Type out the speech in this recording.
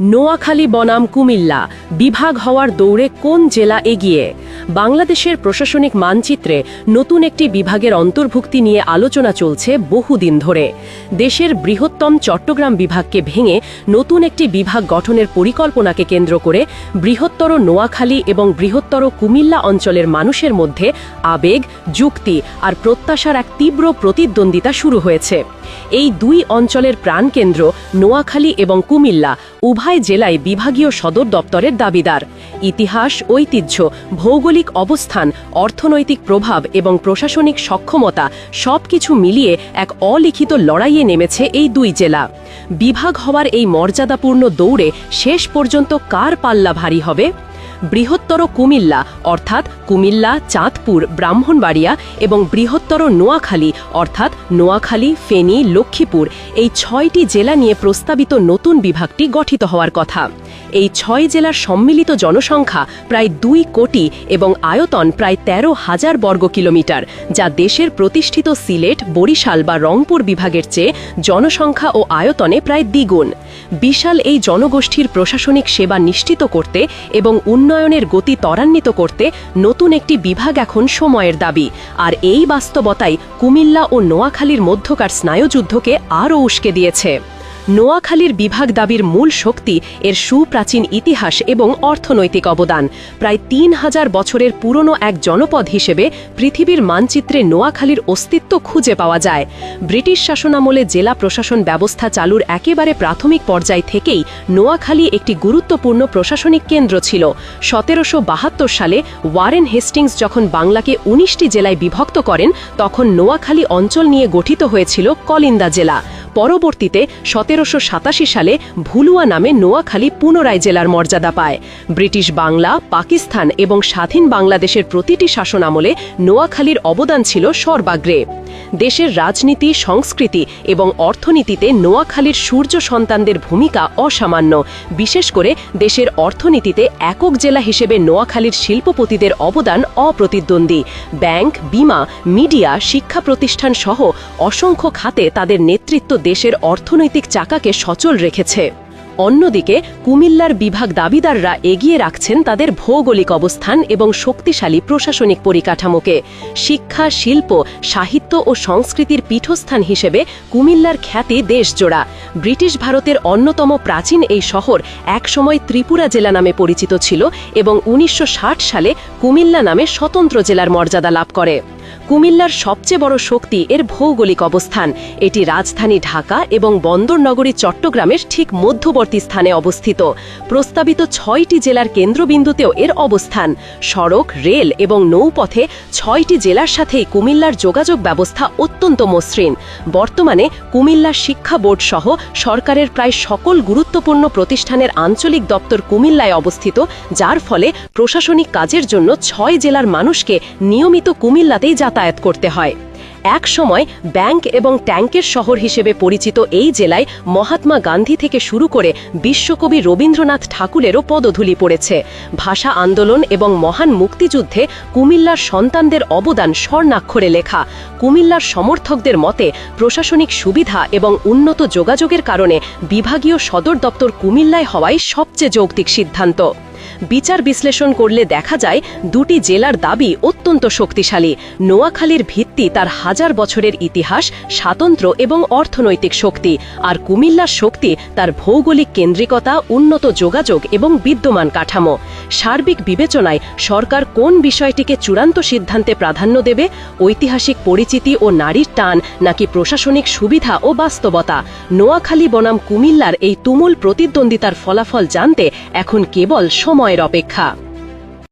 নোয়াখালী বনাম কুমিল্লা বিভাগ হওয়ার দৌড়ে কোন জেলা এগিয়ে? বাংলাদেশের প্রশাসনিক মানচিত্রে নতুন একটি বিভাগের অন্তর্ভুক্তি নিয়ে আলোচনা চলছে বহুদিন ধরে। দেশের বৃহত্তম চট্টগ্রাম বিভাগকে ভেঙে নতুন একটি বিভাগ গঠনের পরিকল্পনাকে কেন্দ্র করে বৃহত্তর নোয়াখালী এবং বৃহত্তর কুমিল্লা অঞ্চলের মানুষের মধ্যে আবেগ, যুক্তি আর প্রত্যাশার এক তীব্র প্রতিদ্বন্দ্বিতা শুরু হয়েছে। এই দুই অঞ্চলের প্রাণকেন্দ্র নোয়াখালী এবং কুমিল্লা উভয় জেলায় বিভাগীয় সদর দপ্তরের দাবিদার। ইতিহাস, ঐতিহ্য, ভৌগোলিক অবস্থান, অর্থনৈতিক প্রভাব এবং প্রশাসনিক সক্ষমতা সব কিছু মিলিয়ে এক অলিখিত লড়াইয়ে নেমেছে এই দুই জেলা। বিভাগ হওয়ার এই মর্যাদাপূর্ণ দৌড়ে শেষ পর্যন্ত কার পাল্লা ভারী হবে? বৃহত্তর কুমিল্লা, অর্থাৎ কুমিল্লা, চাঁদপুর, ব্রাহ্মণবাড়িয়া এবং বৃহত্তর নোয়াখালী, অর্থাৎ নোয়াখালী, ফেনী, লক্ষ্মীপুর এই ছয়টি জেলা নিয়ে প্রস্তাবিত নতুন বিভাগটি গঠিত হওয়ার কথা। এই ছয় জেলার সম্মিলিত জনসংখ্যা প্রায় দুই কোটি এবং আয়তন প্রায় তেরো হাজার বর্গ কিলোমিটার, যা দেশের প্রতিষ্ঠিত সিলেট, বরিশাল বা রংপুর বিভাগের চেয়ে জনসংখ্যা ও আয়তনে প্রায় দ্বিগুণ। বিশাল এই জনগোষ্ঠীর প্রশাসনিক সেবা নিশ্চিত করতে এবং উন্নয়নের গতি ত্বরান্বিত করতে নতুন একটি বিভাগ এখন সময়ের দাবি। আর এই বাস্তবতাই কুমিল্লা ও নোয়াখালীর মধ্যকার স্নায়ুযুদ্ধকে আরও উস্কে দিয়েছে। নোয়াখালীর বিভাগ দাবির মূল শক্তি এর সুপ্রাচীন ইতিহাস এবং অর্থনৈতিক অবদান। প্রায় তিন হাজার বছরের পুরনো এক জনপদ হিসেবে পৃথিবীর মানচিত্রে নোয়াখালীর অস্তিত্ব খুঁজে পাওয়া যায়। ব্রিটিশ শাসনামলে জেলা প্রশাসন ব্যবস্থা চালুর একেবারে প্রাথমিক পর্যায় থেকেই নোয়াখালী একটি গুরুত্বপূর্ণ প্রশাসনিক কেন্দ্র ছিল। সতেরোশো বাহাত্তর সালে ওয়ারেন হেস্টিংস যখন বাংলাকে উনিশটি জেলায় বিভক্ত করেন, তখন নোয়াখালী অঞ্চল নিয়ে গঠিত হয়েছিল কলিন্দা জেলা। পরবর্তীতে সতেরোশো সাতাশি সালে ভুলুয়া নামে নোয়াখালী পুনরায় জেলার মর্যাদা পায়। ব্রিটিশ বাংলা, পাকিস্তান এবং স্বাধীন বাংলাদেশের প্রতিটি শাসন আমলে নোয়াখালীর অবদান ছিল সর্বাগ্রে। দেশের রাজনীতি, সংস্কৃতি এবং অর্থনীতিতে নোয়াখালীর সূর্য সন্তানদের ভূমিকা অসামান্য। বিশেষ করে দেশের অর্থনীতিতে একক জেলা হিসেবে নোয়াখালীর শিল্পপতিদের অবদান অপ্রতিদ্বন্দ্বী। ব্যাংক, বিমা, মিডিয়া শিক্ষা প্রতিষ্ঠান সহ অসংখ্য খাতে তাদের নেতৃত্ব দেশের অর্থনৈতিক চাকাকে সচল রেখেছে। অন্যদিকে, কুমিল্লার বিভাগ দাবিদাররা এগিয়ে রাখছেন তাদের ভৌগোলিক অবস্থান এবং শক্তিশালী প্রশাসনিক পরিকাঠামোকে। শিক্ষা, শিল্প, সাহিত্য ও সংস্কৃতির পীঠস্থান হিসেবে কুমিল্লার খ্যাতি দেশজোড়া। ব্রিটিশ ভারতের অন্যতম প্রাচীন এই শহর একসময় ত্রিপুরা জেলা নামে পরিচিত ছিল এবং উনিশশো ষাট সালে কুমিল্লা নামে স্বতন্ত্র জেলার মর্যাদা লাভ করে। কুমিল্লার সবচেয়ে বড় শক্তি এর ভৌগোলিক অবস্থান। এটি রাজধানী ঢাকা এবং বন্দরনগরী চট্টগ্রামের ঠিক মধ্যবর্তী স্থানে অবস্থিত। প্রস্তাবিত ছয়টি জেলার কেন্দ্রবিন্দুতেও এর অবস্থান। সড়ক, রেল এবং নৌপথে ছয়টি জেলার সাথেই কুমিল্লার যোগাযোগ ব্যবস্থা অত্যন্ত মসৃণ। বর্তমানে কুমিল্লা শিক্ষা বোর্ড সহ সরকারের প্রায় সকল গুরুত্বপূর্ণ প্রতিষ্ঠানের আঞ্চলিক দপ্তর কুমিল্লায় অবস্থিত, যার ফলে প্রশাসনিক কাজের জন্য ছয় জেলার মানুষকে নিয়মিত কুমিল্লাতেই যাতায়াত করতে হয়। এক সময় ব্যাংক এবং ট্যাঙ্কের শহর হিসেবে পরিচিত এই জেলায় মহাত্মা গান্ধী থেকে শুরু করে বিশ্বকবি রবীন্দ্রনাথ ঠাকুরেরও পদধূলি পড়েছে। ভাষা আন্দোলন এবং মহান মুক্তিযুদ্ধে কুমিল্লার সন্তানদের অবদান স্বর্ণাক্ষরে লেখা। কুমিল্লার সমর্থকদের মতে প্রশাসনিক সুবিধা এবং উন্নত যোগাযোগের কারণে বিভাগীয় সদর দপ্তর কুমিল্লায় হওয়াই সবচেয়ে যৌক্তিক সিদ্ধান্ত। বিচার বিশ্লেষণ করলে দেখা যায় দুটি জেলার দাবি অত্যন্ত শক্তিশালী। নোয়াখালীর ভিত্তি তার হাজার বছরের ইতিহাস, স্বাতন্ত্র এবং অর্থনৈতিক শক্তি, আর কুমিল্লার শক্তি তার ভৌগোলিক কেন্দ্রিকতা, উন্নত যোগাযোগ এবং বিদ্যমান কাঠামো। সার্বিক বিবেচনায় সরকার কোন বিষয়টিকে চূড়ান্ত সিদ্ধান্তে প্রাধান্য দেবে, ঐতিহাসিক পরিচিতি ও নারীর টান নাকি প্রশাসনিক সুবিধা ও বাস্তবতা? নোয়াখালী বনাম কুমিল্লার এই তুমুল প্রতিদ্বন্দ্বিতার ফলাফল জানতে এখন কেবল সময়ের অপেক্ষা।